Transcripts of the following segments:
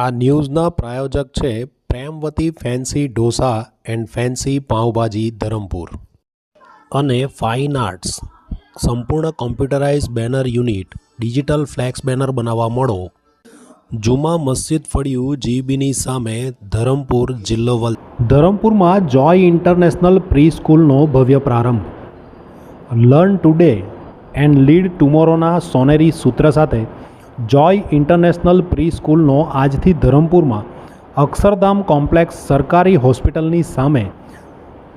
આ ન્યૂઝના પ્રાયોજક છે Premvati fancy dosa and fancy pav bhaji Dharampur. અને ફાઇન આર્ટ્સ. સંપૂર્ણ computerise banner unit, digital flex banner બનાવવા મળો. જુમા મસ્જિદ ફળિયું જીબીની સામે ધરમપુર જિલ્લો વલ. ધરમપુરમાં જોય ઇન્ટરનેશનલ પ્રી સ્કૂલનો ભવ્ય પ્રારંભ. લર્ન ટુડે એન્ડ લીડ ટુમોરોના સોનેરી સૂત્ર સાથે જોય ઇન્ટરનેશનલ પ્રી સ્કૂલનો આજથી ધરમપુરમાં અક્ષરધામ કોમ્પ્લેક્સ સરકારી હોસ્પિટલની સામે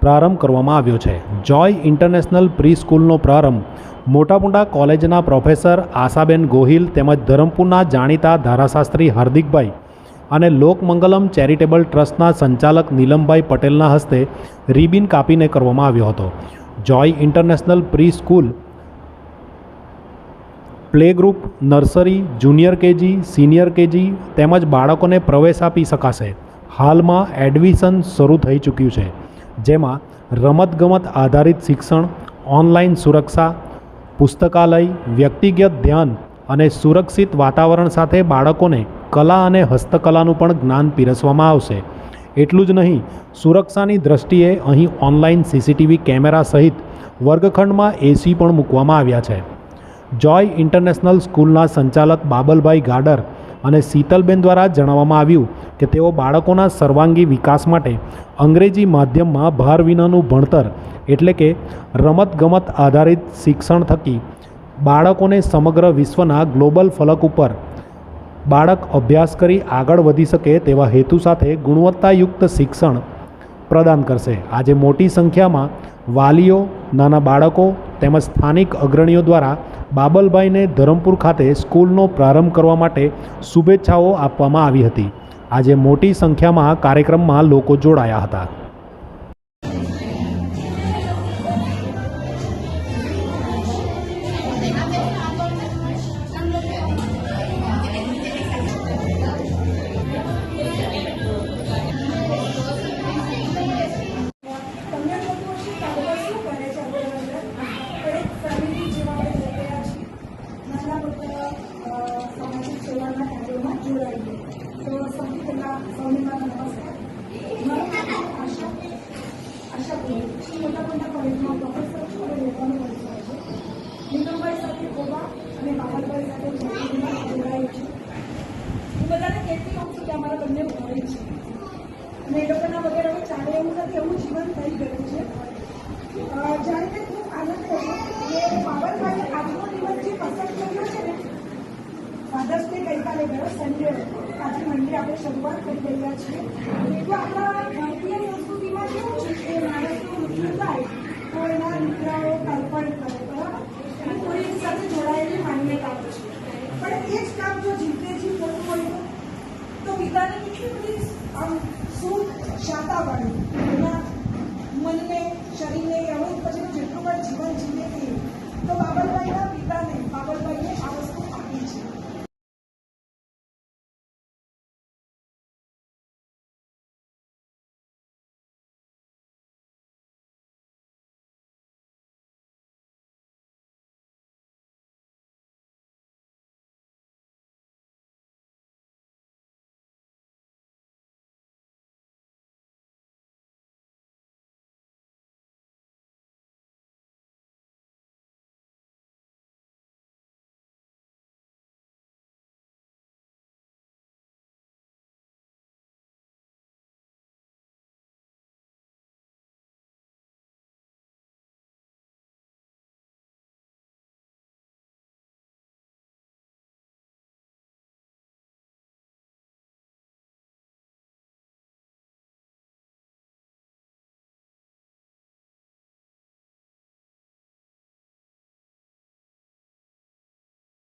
પ્રારંભ કરવામાં આવ્યો છે. જોય ઇન્ટરનેશનલ પ્રી સ્કૂલનો પ્રારંભ મોટા મોટા કોલેજના પ્રોફેસર આશાબેન ગોહિલ તેમજ ધરમપુરના જાણીતા ધારાશાસ્ત્રી હાર્દિકભાઈ અને લોકમંગલમ ચેરિટેબલ ટ્રસ્ટના સંચાલક નીલમભાઈ પટેલના હસ્તે રિબિન કાપીને કરવામાં આવ્યો હતો. Joy international pre school play group, nursery, junior KG, senior KG તેમજ બાળકોને પ્રવેશ આપી શકાશે. હાલમાં એડમિશન શરૂ થઈ ચૂક્યું છે, જેમાં રમતગમત આધારિત શિક્ષણ, ઓનલાઈન સુરક્ષા, પુસ્તકાલય, વ્યક્તિગત ધ્યાન અને સુરક્ષિત વાતાવરણ સાથે બાળકોને કલા અને હસ્તકલાનું પણ જ્ઞાન પીરસવામાં આવશે. એટલું જ નહીં, સુરક્ષાની દ્રષ્ટિએ અહીં ઓનલાઈન સીસીટીવી કેમેરા સહિત વર્ગખંડમાં એસી પણ મૂકવામાં આવ્યા છે. જોય ઇન્ટરનેશનલ સ્કૂલના સંચાલક બાબલભાઈ ગાડર અને શીતલબેન દ્વારા જણાવવામાં આવ્યું કે તેઓ બાળકોના સર્વાંગી વિકાસ માટે અંગ્રેજી માધ્યમમાં ભાર વિનાનું ભણતર એટલે કે રમતગમત આધારિત શિક્ષણ થકી બાળકોને સમગ્ર વિશ્વના ગ્લોબલ ફલક ઉપર બાળક અભ્યાસ કરી આગળ વધી શકે તેવા હેતુ સાથે ગુણવત્તાયુક્ત શિક્ષણ પ્રદાન કરશે. આજે મોટી સંખ્યામાં વાલીઓ, નાના બાળકો તેમજ સ્થાનિક અગ્રણીઓ દ્વારા બાબલભાઈને ધરમપુર ખાતે સ્કૂલનો પ્રારંભ કરવા માટે શુભેચ્છાઓ આપવામાં આવી હતી. આજે મોટી સંખ્યામાં કાર્યક્રમમાં લોકો જોડાયા હતા. નીલમભાઈ સાથે ગોવા અને બાબરભાઈ સાથે જોડાઈ છું બધાને કહેતી હોઉં છું કે અમારા બંને છે અને એ લોકોના વગર જીવન થઈ ગયું છે જ્યારે મેં ખૂબ આનંદ માટે આપણે શરૂઆત કરી રહ્યા છીએ. એ તો આપણા ભારતીય સંસ્કૃતિમાં કેવું છે કે માણસનું મૃત્યુ થાય તો એના દીકરાઓ તર્પણ કરે બરાબર કોઈ સાથે જોડાયેલી માન્યતાઓ છે. પણ એ જ કામ જો જીતે જીવ કરવું હોય તો પિતાને કેટલી બધી આમ સુખ શાતા વાળી એના મનને, શરીરને એવું પછીનું જેટલું પણ જીવન જીવે તે. તો બાબતભાઈના